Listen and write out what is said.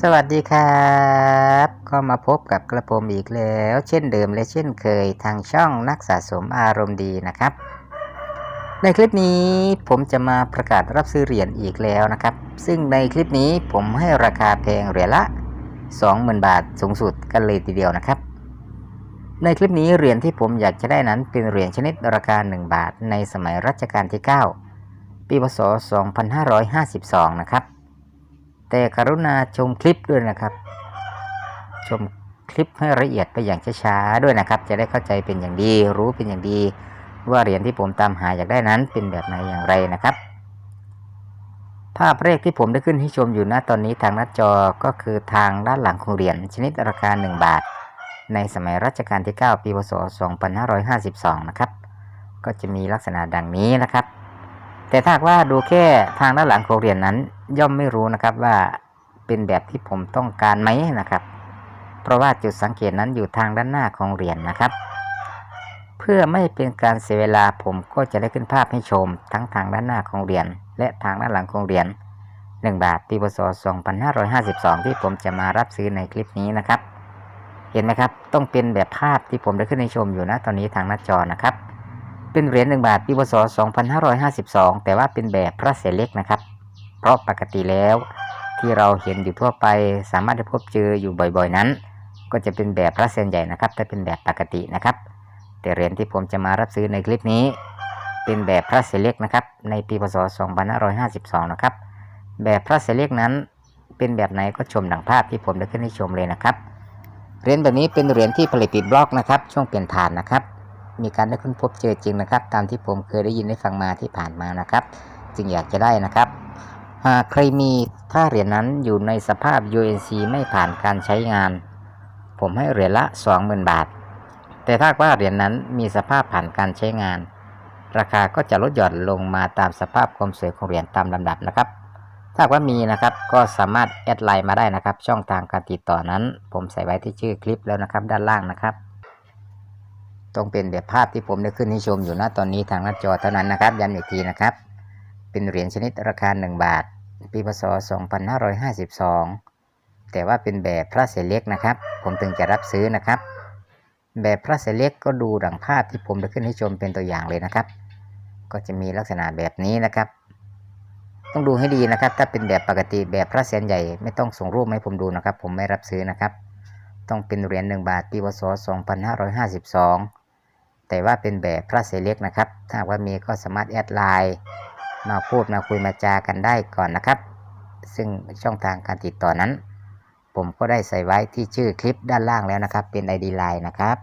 สวัสดีครับ ก็มาพบกับกระผมอีกแล้ว เช่นเดิมและเช่นเคยทางช่องนักสะสมอารมณ์ดีนะครับ ในคลิปนี้ผมจะมาประกาศรับซื้อเหรียญอีกแล้วนะครับ ซึ่งในคลิปนี้ผมให้ราคาแพงเหรียญละ 20,000 บาทสูงสุดกันเลยทีเดียวนะครับ ในคลิปนี้เหรียญที่ผมอยากจะได้นั้นเป็นเหรียญชนิดราคา 1 บาท ในสมัยรัชกาลที่ 9 ปีพศ 2552 นะครับ แต่กรุณาชมคลิปด้วยนะครับ ชมคลิปให้ละเอียดไปอย่างช้าๆด้วยนะครับ จะได้เข้าใจเป็นอย่างดี รู้เป็นอย่างดี ว่าเหรียญที่ผมตามหาอยากได้นั้นเป็นแบบไหนอย่างไรนะครับ ภาพแรกที่ผมได้ขึ้นให้ชมอยู่ณตอนนี้ทางหน้าจอก็คือทางด้านหลังของเหรียญชนิดราคา 1 บาท ในสมัยรัชกาลที่ 9 ปีพศ 2552 นะครับ ก็จะมีลักษณะดังนี้นะครับ แต่ถ้าว่าดูแค่ทางด้านหลังของเหรียญนั้น ย่อมไม่รู้นะครับว่าเป็นแบบที่ผมต้องการไหมนะครับ เพราะว่าจุดสังเกตนั้นอยู่ทางด้านหน้าของเหรียญนะครับ เพื่อไม่เป็นการเสียเวลาผมก็จะได้ขึ้นภาพให้ชม ทั้งทางด้านหน้าของเหรียญและทางด้านหลังของเหรียญ1บาทปีพศ2552 ที่ผมจะมารับซื้อในคลิปนี้นะครับ เห็นไหมครับ ต้องเป็นแบบภาพที่ผมได้ขึ้นให้ชมอยู่นะตอนนี้ทางหน้าจอนะครับ เป็นเหรียญ1บาทปีพศ 2552 แต่ว่าเป็นแบบพระเศษเล็กนะครับ เพราะปกติแล้วที่เราเห็นอยู่ทั่วไปสามารถจะพบเจออยู่บ่อยๆนั้น ก็จะเป็นแบบพระเศษใหญ่นะครับถ้าเป็นแบบปกตินะครับ แต่เหรียญที่ผมจะมารับซื้อในคลิปนี้ เป็นแบบพระเศเล็กนะครับในปีพศ 2552 นะครับ แบบพระเศเล็กนั้น เป็นแบบไหนก็ชมดังภาพที่ผมได้ขึ้นให้ชมเลยนะครับเหรียญแบบนี้เป็นเหรียญที่ผลิตติดบล็อกนะครับ ช่วงเปลี่ยนฐานนะครับ มีการได้ค้นพบเจอจริงนะครับ ตามที่ผมเคยได้ยินได้ฟังมาที่ผ่านมานะครับ จึงอยากจะได้นะครับหากใครมีถ้าเหรียญนั้นอยู่ในสภาพ UNC ไม่ผ่านการใช้งาน ผมให้เหรียญละ 20,000 บาท แต่ถ้าว่าเหรียญนั้นมีสภาพผ่านการใช้งาน ราคาก็จะลดหย่อนลงมาตามสภาพความสวยของเหรียญตามลำดับนะครับ ถ้าว่ามีนะครับก็สามารถแอดไลน์มาได้นะครับ ช่องทางการติดต่อนั้น ผมใส่ไว้ที่ชื่อคลิปแล้วนะครับ ด้านล่างนะครับ ต้องเป็นแบบภาพที่ผมได้ขึ้นให้ชมอยู่ณตอนนี้ทางหน้าจอเท่านั้นนะครับย้ำอีกทีนะครับ เป็นเหรียญชนิดราคา 1 บาท ปีพศ 2552 แต่ว่าเป็นแบบพระเศษเล็กนะครับ ผมถึงจะรับซื้อนะครับ แบบพระเศษเล็กก็ดูดังภาพที่ผมได้ขึ้นให้ชมเป็นตัวอย่างเลยนะครับ ก็จะมีลักษณะแบบนี้นะครับ ต้องดูให้ดีนะครับ ถ้าเป็นแบบปกติแบบพระเศียรใหญ่ไม่ต้องส่งรูปให้ผมดูนะครับ ผมไม่รับซื้อนะครับ ต้องเป็นเหรียญ1บาทปีพศ 2552 แต่ว่าเป็นแบบพระเสเล็กนะครับ ถ้าว่ามีก็สามารถแอดไลน์มาพูดมาคุยมาจากันได้ก่อนนะครับ ซึ่งช่องทางการติดต่อนั้น ผมก็ได้ใส่ไว้ที่ชื่อคลิปด้านล่างแล้วนะครับ เป็น ID ไลน์นะครับ